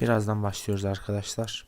Birazdan başlıyoruz arkadaşlar.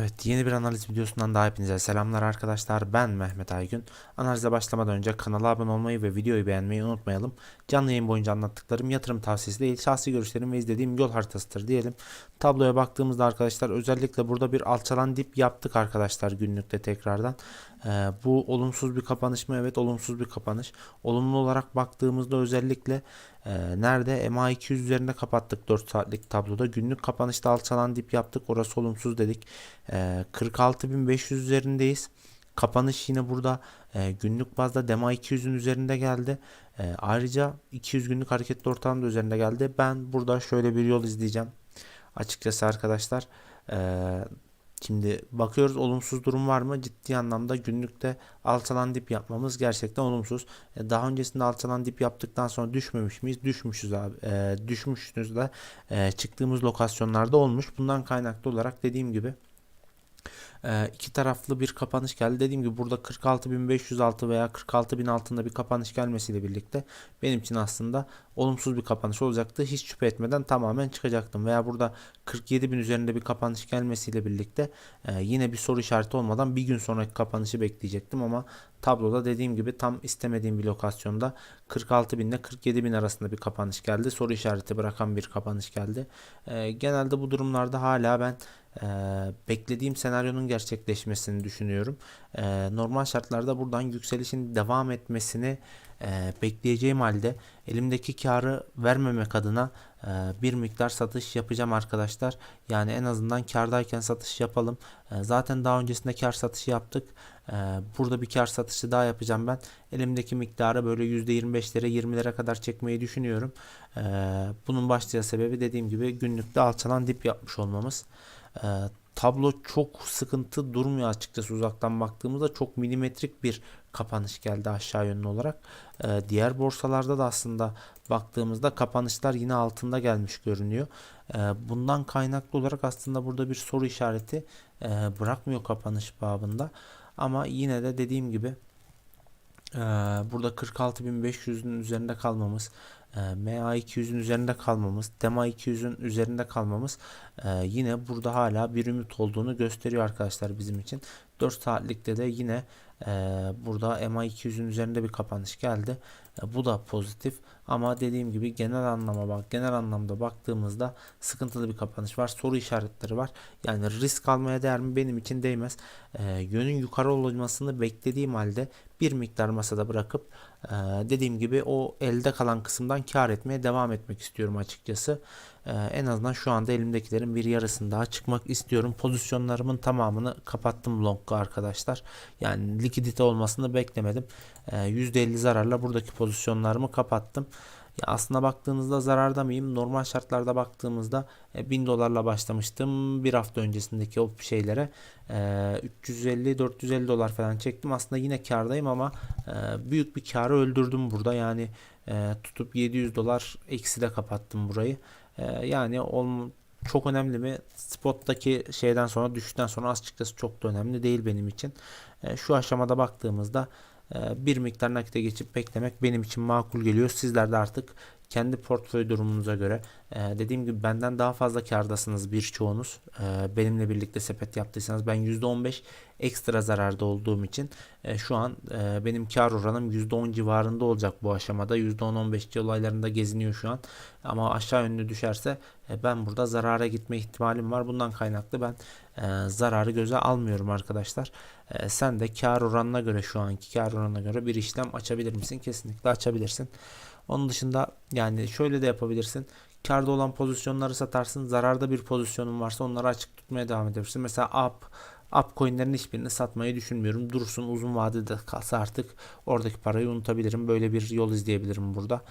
Evet yeni bir analiz videosundan daha hepinize selamlar arkadaşlar. Ben Mehmet Aygün. Analize başlamadan önce kanala abone olmayı ve videoyu beğenmeyi unutmayalım. Canlı yayın boyunca anlattıklarım yatırım tavsiyesi değil, şahsi görüşlerim ve izlediğim yol haritasıdır diyelim. Tabloya baktığımızda arkadaşlar özellikle burada bir alçalan dip yaptık arkadaşlar günlükte tekrardan. Ee, bu olumsuz bir kapanış mı? Evet olumsuz bir kapanış. Olumlu olarak baktığımızda özellikle e, nerede? MA200 üzerinde kapattık 4 saatlik tabloda. Günlük kapanışta alçalan dip yaptık. Orası olumsuz dedik. E, 46.500 üzerindeyiz. Kapanış yine burada e, günlük bazda DEMA 200'ün üzerinde geldi. E, ayrıca 200 günlük hareketli ortalama da üzerinde geldi. Ben burada şöyle bir yol izleyeceğim. Açıkçası arkadaşlar e, Şimdi bakıyoruz olumsuz durum var mı? Ciddi anlamda günlükte alçalan dip yapmamız gerçekten olumsuz. E, Daha öncesinde alçalan dip yaptıktan sonra düşmemiş miyiz? Düşmüşüz abi. E, düşmüşüz de e, çıktığımız lokasyonlarda olmuş. Bundan kaynaklı olarak dediğim gibi e, iki taraflı bir kapanış geldi. Dediğim gibi burada 46.506 veya 46.000 altında bir kapanış gelmesiyle birlikte benim için aslında olumsuz bir kapanış olacaktı. Hiç şüphe etmeden tamamen çıkacaktım. Veya burada 47.000 üzerinde bir kapanış gelmesiyle birlikte e, yine bir soru işareti olmadan bir gün sonraki kapanışı bekleyecektim ama tabloda dediğim gibi tam istemediğim bir lokasyonda 46.000 ile 47.000 arasında bir kapanış geldi. Soru işareti bırakan bir kapanış geldi. E, genelde bu durumlarda hala ben e, beklediğim senaryonun gerçekleşmesini düşünüyorum. E, normal şartlarda buradan yükselişin devam etmesini e, bekleyeceğim halde elimdeki karı vermemek adına e, bir miktar satış yapacağım arkadaşlar. Yani en azından kardayken satış yapalım. E, zaten daha öncesinde kar satışı yaptık. E, burada bir kar satışı daha yapacağım ben. Elimdeki miktarı böyle %25'lere 20'lere kadar çekmeyi düşünüyorum. E, bunun başlıca sebebi dediğim gibi günlükte alçalan dip yapmış olmamız. E, tablo çok sıkıntı durmuyor açıkçası uzaktan baktığımızda çok milimetrik bir kapanış geldi aşağı yönlü olarak. Ee, diğer borsalarda da aslında baktığımızda kapanışlar yine altında gelmiş görünüyor. Ee, bundan kaynaklı olarak aslında burada bir soru işareti e, bırakmıyor kapanış babında. Ama yine de dediğim gibi e, burada 46.500'ün üzerinde kalmamız MA200'ün üzerinde kalmamız, DEMA 200'ün üzerinde kalmamız e, yine burada hala bir ümit olduğunu gösteriyor arkadaşlar bizim için. 4 saatlikte de yine e, burada MA200'ün üzerinde bir kapanış geldi. Bu da pozitif ama dediğim gibi genel anlama bak genel anlamda baktığımızda sıkıntılı bir kapanış var. Soru işaretleri var. Yani risk almaya değer mi? Benim için değmez. E, yönün yukarı olmasını beklediğim halde bir miktar masada bırakıp e, dediğim gibi o elde kalan kısımdan kar etmeye devam etmek istiyorum açıkçası. E, en azından şu anda elimdekilerin bir yarısını daha çıkmak istiyorum. Pozisyonlarımın tamamını kapattım long'a arkadaşlar. Yani likidite olmasını beklemedim. E, %50 zararla buradaki pozisyonlarımı kapattım. Ya aslına baktığınızda zararda mıyım? Normal şartlarda baktığımızda e, 1000 dolarla başlamıştım. Bir hafta öncesindeki o şeylere e, 350-450 dolar falan çektim. Aslında yine kardayım ama e, büyük bir karı öldürdüm burada. Yani e, tutup 700 dolar eksi de kapattım burayı. E, yani çok önemli mi? Spot'taki şeyden sonra düşüşten sonra açıkçası çok da önemli değil benim için. E, şu aşamada baktığımızda e, bir miktar nakite geçip beklemek benim için makul geliyor. Sizler de artık kendi portföy durumunuza göre e, dediğim gibi benden daha fazla kardasınız birçoğunuz. E, benimle birlikte sepet yaptıysanız ben %15 ekstra zararda olduğum için e, şu an e, benim kar oranım %10 civarında olacak bu aşamada. %10-15 civarlarında geziniyor şu an. Ama aşağı yönlü düşerse ben burada zarara gitme ihtimalim var. Bundan kaynaklı ben zararı göze almıyorum arkadaşlar. E, sen de kar oranına göre şu anki kar oranına göre bir işlem açabilir misin? Kesinlikle açabilirsin. Onun dışında yani şöyle de yapabilirsin. Karda olan pozisyonları satarsın. Zararda bir pozisyonun varsa onları açık tutmaya devam edebilirsin. Mesela up Upcoin'lerin hiçbirini satmayı düşünmüyorum. Dursun uzun vadede kalsa artık oradaki parayı unutabilirim. Böyle bir yol izleyebilirim burada.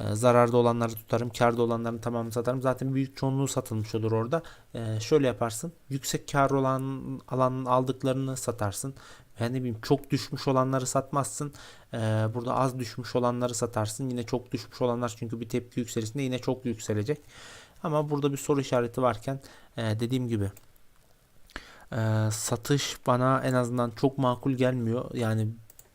Ee, zararda olanları tutarım. Karda olanların tamamını satarım. Zaten büyük çoğunluğu satılmış olur orada. Ee, şöyle yaparsın. Yüksek kar olan alanın aldıklarını satarsın. Yani ne bileyim çok düşmüş olanları satmazsın. Ee, burada az düşmüş olanları satarsın. Yine çok düşmüş olanlar çünkü bir tepki yükselişinde yine çok yükselecek. Ama burada bir soru işareti varken e, dediğim gibi e, satış bana en azından çok makul gelmiyor. Yani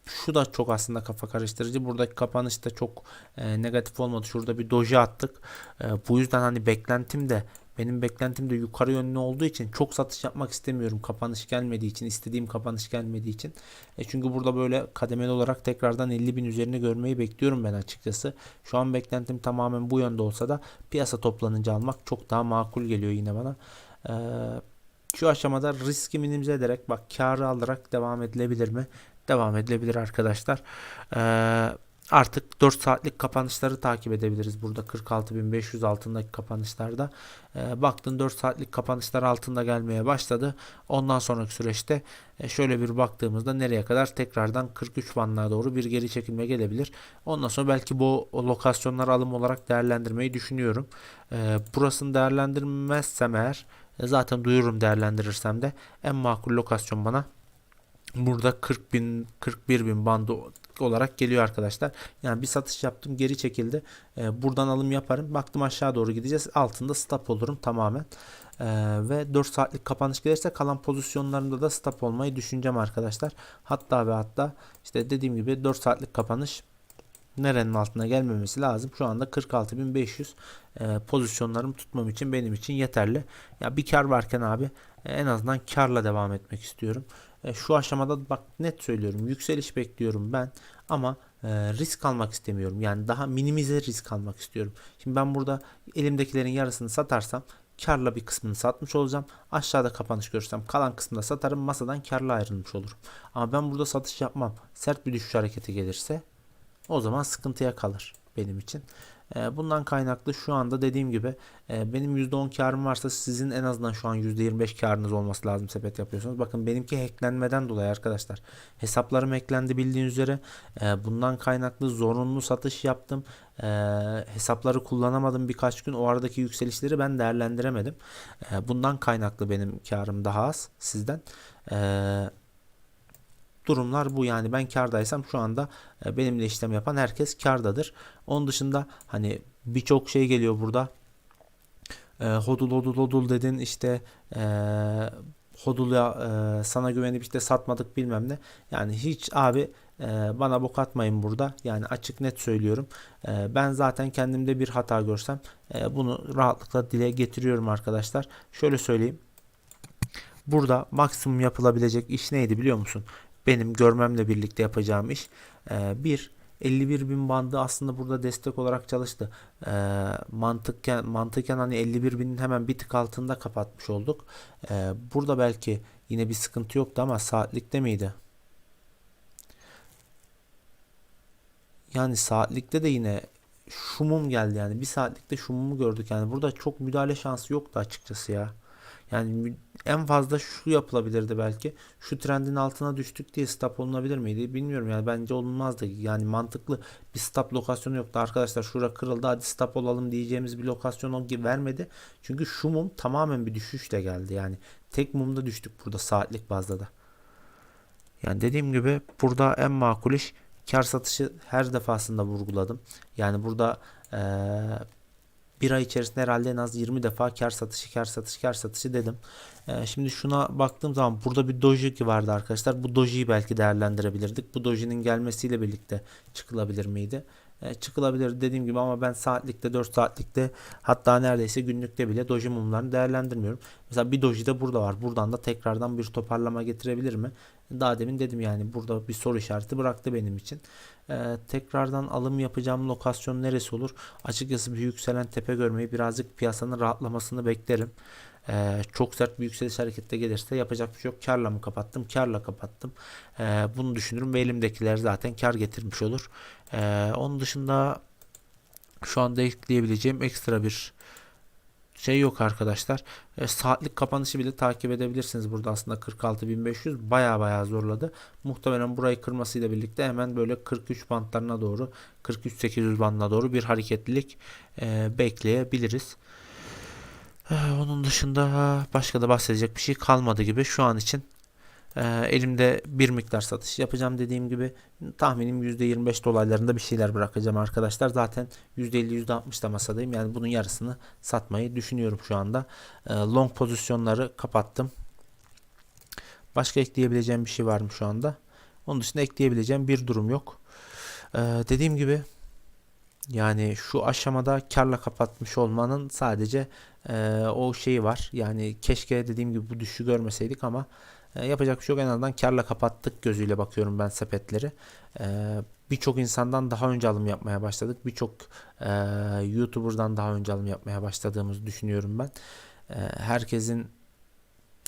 şu da çok aslında kafa karıştırıcı. Buradaki kapanış da çok e, negatif olmadı. Şurada bir doji attık. E, bu yüzden hani beklentim de benim beklentim de yukarı yönlü olduğu için çok satış yapmak istemiyorum. Kapanış gelmediği için, istediğim kapanış gelmediği için. E çünkü burada böyle kademeli olarak tekrardan 50 bin üzerine görmeyi bekliyorum ben açıkçası. Şu an beklentim tamamen bu yönde olsa da piyasa toplanınca almak çok daha makul geliyor yine bana. E, şu aşamada riski minimize ederek bak karı alarak devam edilebilir mi? Devam edilebilir arkadaşlar. Ee, artık 4 saatlik kapanışları takip edebiliriz. Burada 46.500 altındaki kapanışlarda. Ee, baktın 4 saatlik kapanışlar altında gelmeye başladı. Ondan sonraki süreçte e, şöyle bir baktığımızda nereye kadar tekrardan 43 bandına doğru bir geri çekilme gelebilir. Ondan sonra belki bu lokasyonları alım olarak değerlendirmeyi düşünüyorum. Ee, burasını değerlendirmezsem eğer e, zaten duyururum değerlendirirsem de en makul lokasyon bana burada 40 bin 41 bin bandı olarak geliyor arkadaşlar. Yani bir satış yaptım geri çekildi. Ee, buradan alım yaparım. Baktım aşağı doğru gideceğiz. Altında stop olurum tamamen. Ee, ve 4 saatlik kapanış gelirse kalan pozisyonlarımda da stop olmayı düşüneceğim arkadaşlar. Hatta ve hatta işte dediğim gibi 4 saatlik kapanış nerenin altına gelmemesi lazım. Şu anda 46.500 e, pozisyonlarımı tutmam için benim için yeterli. Ya bir kar varken abi e, en azından karla devam etmek istiyorum. E, şu aşamada bak net söylüyorum yükseliş bekliyorum ben ama e, risk almak istemiyorum. Yani daha minimize risk almak istiyorum. Şimdi ben burada elimdekilerin yarısını satarsam karla bir kısmını satmış olacağım. Aşağıda kapanış görürsem kalan kısmını da satarım masadan karla ayrılmış olurum. Ama ben burada satış yapmam. Sert bir düşüş hareketi gelirse o zaman sıkıntıya kalır benim için. E, bundan kaynaklı şu anda dediğim gibi e, benim %10 karım varsa sizin en azından şu an %25 karınız olması lazım sepet yapıyorsunuz. Bakın benimki hacklenmeden dolayı arkadaşlar. Hesaplarım hacklendi bildiğiniz üzere. E, bundan kaynaklı zorunlu satış yaptım. Hesapları kullanamadım birkaç gün. O aradaki yükselişleri ben değerlendiremedim. Bundan kaynaklı benim karım daha az sizden. Eee durumlar bu yani ben kardaysam şu anda e, benimle işlem yapan herkes kardadır. Onun dışında hani birçok şey geliyor burada. E, hodul hodul hodul dedin işte e, hodul'a e, sana güvenip işte satmadık bilmem ne. Yani hiç abi e, bana bok atmayın burada. Yani açık net söylüyorum. E, ben zaten kendimde bir hata görsem e, bunu rahatlıkla dile getiriyorum arkadaşlar. Şöyle söyleyeyim. Burada maksimum yapılabilecek iş neydi biliyor musun? Benim görmemle birlikte yapacağım iş. E, bir 51 bin bandı aslında burada destek olarak çalıştı. E, mantıkken, mantıken hani 51 binin hemen bir tık altında kapatmış olduk. E, burada belki yine bir sıkıntı yoktu ama saatlikte miydi? Yani saatlikte de yine şumum geldi yani bir saatlikte şumumu gördük yani burada çok müdahale şansı yoktu açıkçası ya. Yani en fazla şu yapılabilirdi belki. Şu trendin altına düştük diye stop olunabilir miydi? Bilmiyorum yani bence olunmazdı. Yani mantıklı bir stop lokasyonu yoktu. Arkadaşlar şura kırıldı hadi stop olalım diyeceğimiz bir lokasyon vermedi. Çünkü şu mum tamamen bir düşüşle geldi. Yani tek mumda düştük burada saatlik bazda da. Yani dediğim gibi burada en makul iş kar satışı her defasında vurguladım. Yani burada ee, bir ay içerisinde herhalde en az 20 defa kar satışı kar satışı kar satışı dedim. Ee, şimdi şuna baktığım zaman burada bir doji vardı arkadaşlar. Bu dojiyi belki değerlendirebilirdik. Bu dojinin gelmesiyle birlikte çıkılabilir miydi? Ee, çıkılabilir dediğim gibi ama ben saatlikte 4 saatlikte hatta neredeyse günlükte bile doji mumlarını değerlendirmiyorum. Mesela bir doji de burada var. Buradan da tekrardan bir toparlama getirebilir mi? Daha demin dedim yani burada bir soru işareti bıraktı benim için. Ee, tekrardan alım yapacağım lokasyon neresi olur? Açıkçası bir yükselen tepe görmeyi birazcık piyasanın rahatlamasını beklerim. Ee, çok sert bir yükseliş harekette gelirse yapacak bir şey yok. Karla mı kapattım? Karla kapattım. Ee, bunu düşünürüm ve elimdekiler zaten kar getirmiş olur. Ee, onun dışında şu anda ekleyebileceğim ekstra bir şey yok arkadaşlar. E, saatlik kapanışı bile takip edebilirsiniz. Burada aslında 46.500 baya baya zorladı. Muhtemelen burayı kırmasıyla birlikte hemen böyle 43 bantlarına doğru 43.800 bandına doğru bir hareketlilik e, bekleyebiliriz. E, onun dışında başka da bahsedecek bir şey kalmadı gibi şu an için. E, elimde bir miktar satış yapacağım dediğim gibi tahminim %25 dolaylarında bir şeyler bırakacağım arkadaşlar. Zaten %50 %60 da masadayım. Yani bunun yarısını satmayı düşünüyorum şu anda. E, long pozisyonları kapattım. Başka ekleyebileceğim bir şey var mı şu anda? Onun dışında ekleyebileceğim bir durum yok. E, dediğim gibi yani şu aşamada karla kapatmış olmanın sadece e, o şeyi var. Yani keşke dediğim gibi bu düşüşü görmeseydik ama e, yapacak bir şey yok. En azından karla kapattık gözüyle bakıyorum ben sepetleri. E, Birçok insandan daha önce alım yapmaya başladık. Birçok e, YouTuber'dan daha önce alım yapmaya başladığımızı düşünüyorum ben. E, herkesin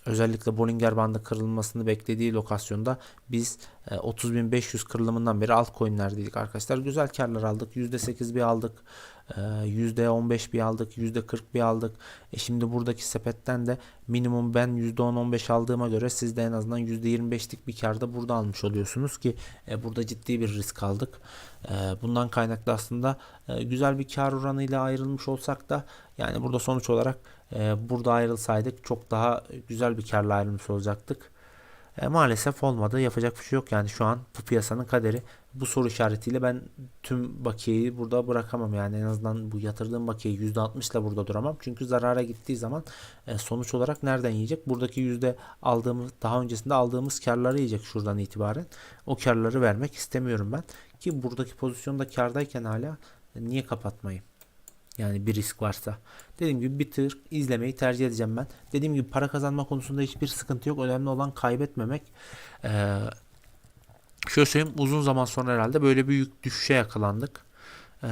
özellikle Bollinger bandı kırılmasını beklediği lokasyonda biz e, 30.500 kırılımından beri altcoin'lerdeydik arkadaşlar. Güzel karlar aldık. %8 bir aldık. E, %15 bir aldık. %40 bir aldık. E şimdi buradaki sepetten de minimum ben %10-15 aldığıma göre siz de en azından %25'lik bir karda burada almış oluyorsunuz ki e, burada ciddi bir risk aldık. E, bundan kaynaklı aslında e, güzel bir kar oranıyla ayrılmış olsak da yani burada sonuç olarak burada ayrılsaydık çok daha güzel bir karla ayrılmış olacaktık. E, maalesef olmadı. Yapacak bir şey yok yani şu an bu piyasanın kaderi. Bu soru işaretiyle ben tüm bakiyeyi burada bırakamam yani en azından bu yatırdığım bakiye %60 ile burada duramam. Çünkü zarara gittiği zaman e, sonuç olarak nereden yiyecek? Buradaki yüzde aldığımız daha öncesinde aldığımız karları yiyecek şuradan itibaren. O karları vermek istemiyorum ben. Ki buradaki pozisyonda kardayken hala e, niye kapatmayayım? Yani bir risk varsa. Dediğim gibi bir tır izlemeyi tercih edeceğim ben. Dediğim gibi para kazanma konusunda hiçbir sıkıntı yok. Önemli olan kaybetmemek. Ee, şöyle söyleyeyim uzun zaman sonra herhalde böyle büyük düşüşe yakalandık. Ee,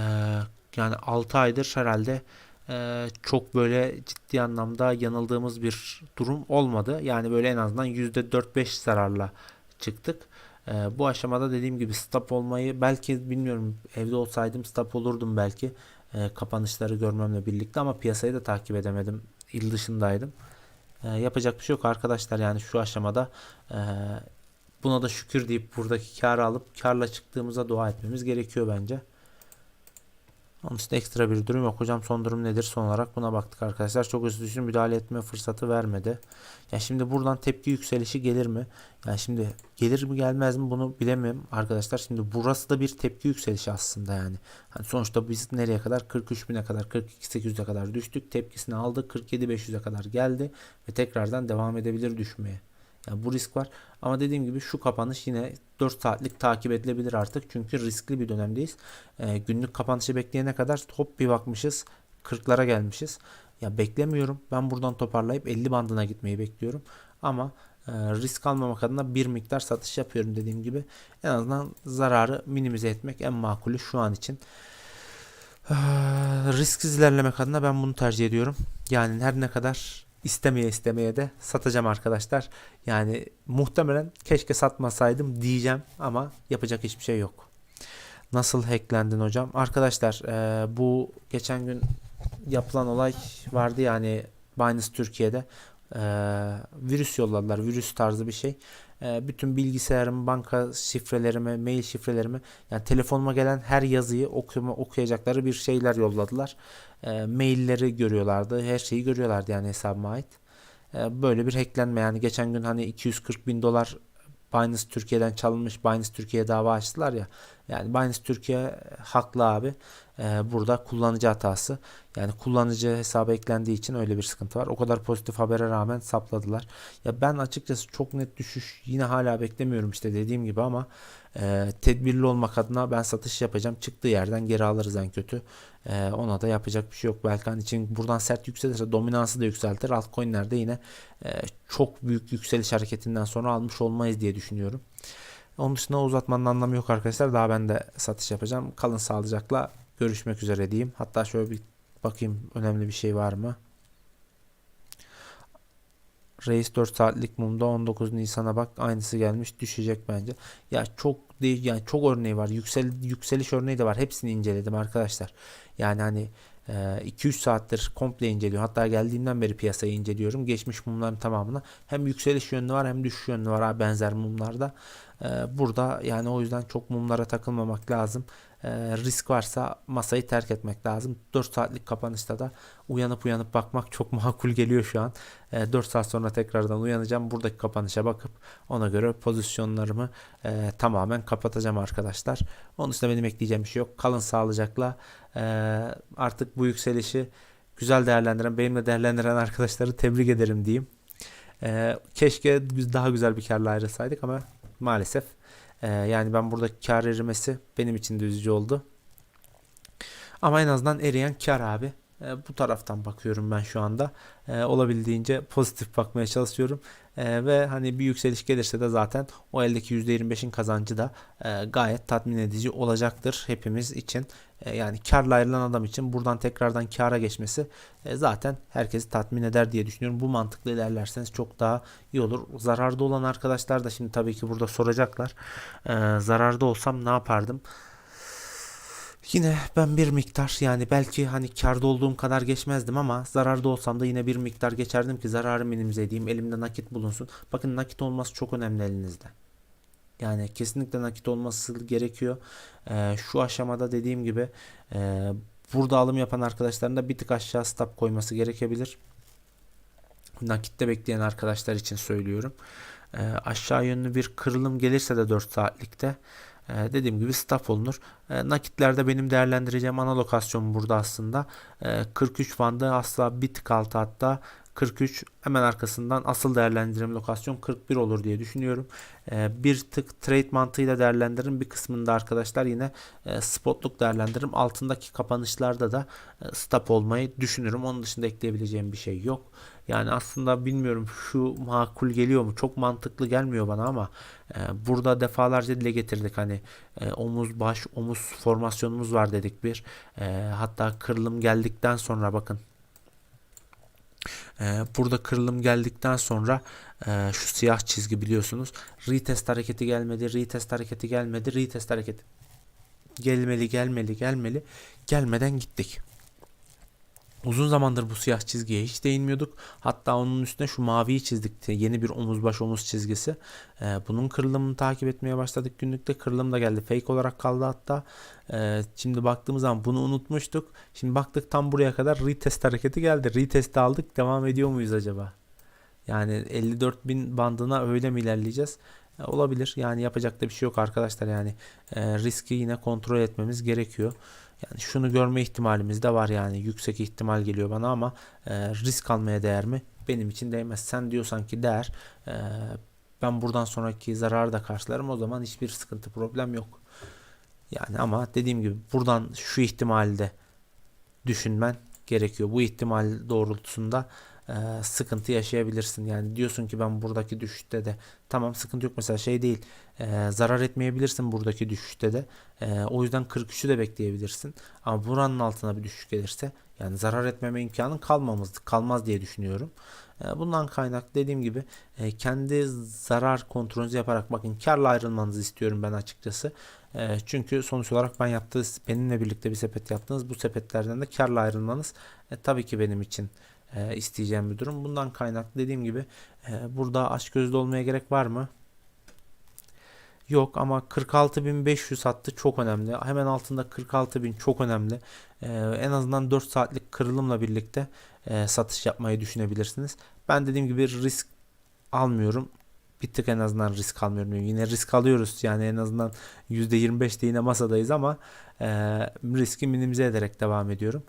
yani 6 aydır herhalde e, çok böyle ciddi anlamda yanıldığımız bir durum olmadı. Yani böyle en azından %4-5 zararla çıktık. Ee, bu aşamada dediğim gibi stop olmayı belki bilmiyorum evde olsaydım stop olurdum belki e, kapanışları görmemle birlikte ama piyasayı da takip edemedim. İl dışındaydım. E, yapacak bir şey yok arkadaşlar yani şu aşamada e, buna da şükür deyip buradaki karı alıp karla çıktığımıza dua etmemiz gerekiyor bence. Onun için ekstra bir durum yok. Hocam son durum nedir? Son olarak buna baktık arkadaşlar. Çok düşün müdahale etme fırsatı vermedi. Ya şimdi buradan tepki yükselişi gelir mi? Yani şimdi gelir mi gelmez mi bunu bilemem arkadaşlar. Şimdi burası da bir tepki yükselişi aslında yani. Hani sonuçta biz nereye kadar 43.000'e kadar 42.800'e kadar düştük. Tepkisini aldık. 47.500'e kadar geldi ve tekrardan devam edebilir düşmeye. Yani bu risk var. Ama dediğim gibi şu kapanış yine 4 saatlik takip edilebilir artık. Çünkü riskli bir dönemdeyiz. E, günlük kapanışı bekleyene kadar hop bir bakmışız 40'lara gelmişiz. Ya beklemiyorum. Ben buradan toparlayıp 50 bandına gitmeyi bekliyorum. Ama e, risk almamak adına bir miktar satış yapıyorum dediğim gibi. En azından zararı minimize etmek en makulü şu an için. E, risksiz ilerlemek adına ben bunu tercih ediyorum. Yani her ne kadar istemeye istemeye de satacağım arkadaşlar. Yani muhtemelen keşke satmasaydım diyeceğim ama yapacak hiçbir şey yok. Nasıl hacklendin hocam? Arkadaşlar e, bu geçen gün yapılan olay vardı yani Binance Türkiye'de e, virüs yolladılar. Virüs tarzı bir şey. E, bütün bilgisayarımı, banka şifrelerimi, mail şifrelerimi yani telefonuma gelen her yazıyı okuma, okuyacakları bir şeyler yolladılar. E, mailleri görüyorlardı. Her şeyi görüyorlardı yani hesabıma ait. E, böyle bir hacklenme yani geçen gün hani 240 bin dolar Binance Türkiye'den çalınmış Binance Türkiye'ye dava açtılar ya. Yani Binance Türkiye haklı abi. Ee, burada kullanıcı hatası. Yani kullanıcı hesabı eklendiği için öyle bir sıkıntı var. O kadar pozitif habere rağmen sapladılar. Ya ben açıkçası çok net düşüş yine hala beklemiyorum işte dediğim gibi ama e, tedbirli olmak adına ben satış yapacağım. Çıktığı yerden geri alırız en kötü. E, ona da yapacak bir şey yok. Belkan için buradan sert yükselirse dominansı da yükseltir. Altcoin'lerde yine e, çok büyük yükseliş hareketinden sonra almış olmayız diye düşünüyorum. Onun dışında uzatmanın anlamı yok arkadaşlar. Daha ben de satış yapacağım. Kalın sağlıcakla görüşmek üzere diyeyim. Hatta şöyle bir bakayım önemli bir şey var mı? Reis 4 saatlik mumda 19 Nisan'a bak aynısı gelmiş düşecek bence. Ya çok değil yani çok örneği var. Yüksel yükseliş örneği de var. Hepsini inceledim arkadaşlar. Yani hani Ee, 2-3 saattir komple inceliyorum. Hatta geldiğimden beri piyasayı inceliyorum. Geçmiş mumların tamamını. Hem yükseliş yönlü var hem düşüş yönlü var benzer mumlarda. Ee, burada yani o yüzden çok mumlara takılmamak lazım. Ee, risk varsa masayı terk etmek lazım. 4 saatlik kapanışta da uyanıp uyanıp bakmak çok makul geliyor şu an. Ee, 4 saat sonra tekrardan uyanacağım. Buradaki kapanışa bakıp ona göre pozisyonlarımı e, tamamen kapatacağım arkadaşlar. Onun dışında benim ekleyeceğim bir şey yok. Kalın sağlıcakla. Ee, artık bu yükselişi güzel değerlendiren, benimle değerlendiren arkadaşları tebrik ederim diyeyim. Keşke daha güzel bir karla ayrılsaydık ama maalesef. Ee, yani ben buradaki kar erimesi benim için de üzücü oldu. Ama en azından eriyen kar abi. Ee, bu taraftan bakıyorum ben şu anda. Ee, olabildiğince pozitif bakmaya çalışıyorum. Ee, ve hani bir yükseliş gelirse de zaten o eldeki %25'in kazancı da e, gayet tatmin edici olacaktır hepimiz için. E, yani karla ayrılan adam için buradan tekrardan kara geçmesi e, zaten herkesi tatmin eder diye düşünüyorum. Bu mantıklı ilerlerseniz çok daha iyi olur. Zararda olan arkadaşlar da şimdi tabii ki burada soracaklar. E, zararda olsam ne yapardım? Yine ben bir miktar yani belki hani karda olduğum kadar geçmezdim ama zararda olsam da yine bir miktar geçerdim ki zararı minimize edeyim. Elimde nakit bulunsun. Bakın nakit olması çok önemli elinizde. Yani kesinlikle nakit olması gerekiyor. Ee, şu aşamada dediğim gibi e, burada alım yapan arkadaşların da bir tık aşağı stop koyması gerekebilir. Nakitte bekleyen arkadaşlar için söylüyorum. Ee, aşağı yönlü bir kırılım gelirse de 4 saatlikte ee, dediğim gibi stop olunur. Ee, nakitlerde benim değerlendireceğim ana lokasyon burada aslında. Ee, 43 bandı asla bir tık altı hatta 43 hemen arkasından asıl değerlendirme lokasyon 41 olur diye düşünüyorum. Ee, bir tık trade mantığıyla değerlendiririm. Bir kısmında arkadaşlar yine e, spotluk değerlendiririm. Altındaki kapanışlarda da e, stop olmayı düşünürüm. Onun dışında ekleyebileceğim bir şey yok. Yani aslında bilmiyorum şu makul geliyor mu? Çok mantıklı gelmiyor bana ama e, burada defalarca dile getirdik hani omuz baş omuz formasyonumuz var dedik bir. Hatta kırılım geldikten sonra bakın burada kırılım geldikten sonra e, şu siyah çizgi biliyorsunuz. Retest hareketi gelmedi retest hareketi gelmedi retest hareketi. Gelmeli gelmeli gelmeli. Gelmeden gittik. Uzun zamandır bu siyah çizgiye hiç değinmiyorduk. Hatta onun üstüne şu maviyi çizdik. Yeni bir omuz baş omuz çizgisi. Ee, bunun kırılımını takip etmeye başladık günlükte. Kırılım da geldi. Fake olarak kaldı hatta. Ee, şimdi baktığımız zaman bunu unutmuştuk. Şimdi baktık tam buraya kadar retest hareketi geldi. Retest aldık. Devam ediyor muyuz acaba? Yani 54.000 bandına öyle mi ilerleyeceğiz? Olabilir. Yani yapacak da bir şey yok arkadaşlar. Yani e, riski yine kontrol etmemiz gerekiyor. Yani şunu görme ihtimalimiz de var yani yüksek ihtimal geliyor bana ama e, risk almaya değer mi? Benim için değmez. Sen diyorsan ki değer. E, ben buradan sonraki zararı da karşılarım o zaman hiçbir sıkıntı problem yok. Yani ama dediğim gibi buradan şu ihtimalde düşünmen gerekiyor. Bu ihtimal doğrultusunda e, sıkıntı yaşayabilirsin. Yani diyorsun ki ben buradaki düşüşte de tamam sıkıntı yok mesela şey değil e, zarar etmeyebilirsin buradaki düşüşte de e, o yüzden 43'ü de bekleyebilirsin ama buranın altına bir düşüş gelirse yani zarar etmeme imkanın kalmamız kalmaz diye düşünüyorum. E, bundan kaynak dediğim gibi e, kendi zarar kontrolünüzü yaparak bakın karla ayrılmanızı istiyorum ben açıkçası. Çünkü sonuç olarak ben yaptığınız benimle birlikte bir sepet yaptınız. Bu sepetlerden de karla ayrılmanız e, tabii ki benim için e, isteyeceğim bir durum. Bundan kaynaklı dediğim gibi e, burada açgözlü olmaya gerek var mı? Yok ama 46.500 hattı çok önemli. Hemen altında 46.000 çok önemli. Ee, en azından 4 saatlik kırılımla birlikte e, satış yapmayı düşünebilirsiniz. Ben dediğim gibi risk almıyorum. Bir tık en azından risk almıyorum. Yine risk alıyoruz yani en azından %25'te yine masadayız ama e, riski minimize ederek devam ediyorum.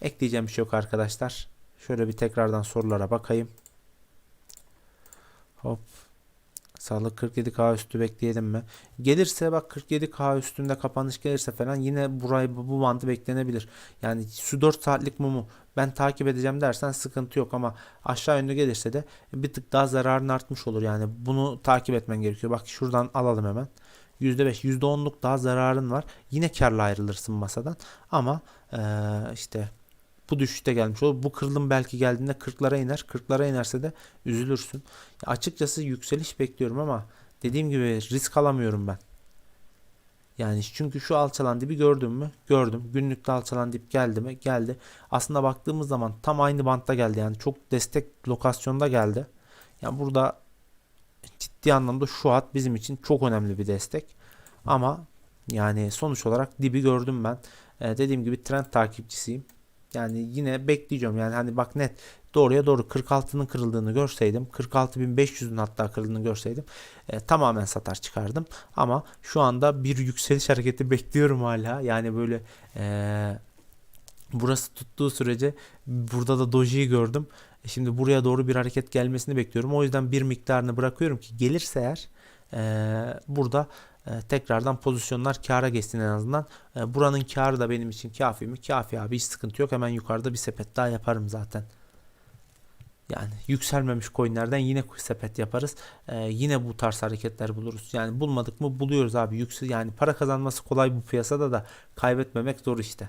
Ekleyeceğim bir şey yok arkadaşlar. Şöyle bir tekrardan sorulara bakayım. Hop. Sağlık 47K üstü bekleyelim mi? Gelirse bak 47K üstünde kapanış gelirse falan yine burayı bu, bandı beklenebilir. Yani şu 4 saatlik mumu ben takip edeceğim dersen sıkıntı yok ama aşağı yönlü gelirse de bir tık daha zararın artmış olur. Yani bunu takip etmen gerekiyor. Bak şuradan alalım hemen. %5, %10'luk daha zararın var. Yine karla ayrılırsın masadan. Ama ee, işte bu düşüşte gelmiş olur. Bu kırılım belki geldiğinde 40'lara iner. 40'lara inerse de üzülürsün. Açıkçası yükseliş bekliyorum ama dediğim gibi risk alamıyorum ben. Yani çünkü şu alçalan dibi gördün mü? Gördüm. Günlükte alçalan dip geldi mi? Geldi. Aslında baktığımız zaman tam aynı bantta geldi. Yani çok destek lokasyonda geldi. Yani burada ciddi anlamda şu hat bizim için çok önemli bir destek. Ama yani sonuç olarak dibi gördüm ben. Ee, dediğim gibi trend takipçisiyim. Yani yine bekleyeceğim. Yani hani bak net doğruya doğru 46'nın kırıldığını görseydim 46.500'ün hatta kırıldığını görseydim e, tamamen satar çıkardım. Ama şu anda bir yükseliş hareketi bekliyorum hala. Yani böyle e, burası tuttuğu sürece burada da dojiyi gördüm. E, Şimdi buraya doğru bir hareket gelmesini bekliyorum. O yüzden bir miktarını bırakıyorum ki gelirse eğer e, burada e, tekrardan pozisyonlar kâra geçsin en azından. E, buranın kârı da benim için kafi mi? Kafi abi hiç sıkıntı yok. Hemen yukarıda bir sepet daha yaparım zaten. Yani yükselmemiş coinlerden yine sepet yaparız. Ee, yine bu tarz hareketler buluruz. Yani bulmadık mı buluyoruz abi. Yüksel yani para kazanması kolay bu piyasada da kaybetmemek zor işte.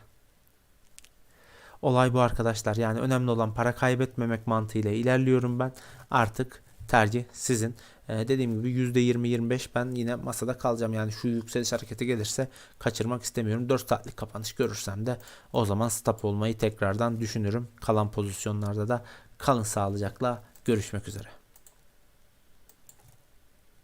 Olay bu arkadaşlar. Yani önemli olan para kaybetmemek mantığıyla ilerliyorum ben. Artık tercih sizin. Ee, dediğim gibi %20-25 ben yine masada kalacağım. Yani şu yükseliş hareketi gelirse kaçırmak istemiyorum. 4 saatlik kapanış görürsem de o zaman stop olmayı tekrardan düşünürüm. Kalan pozisyonlarda da kalın sağlıcakla görüşmek üzere.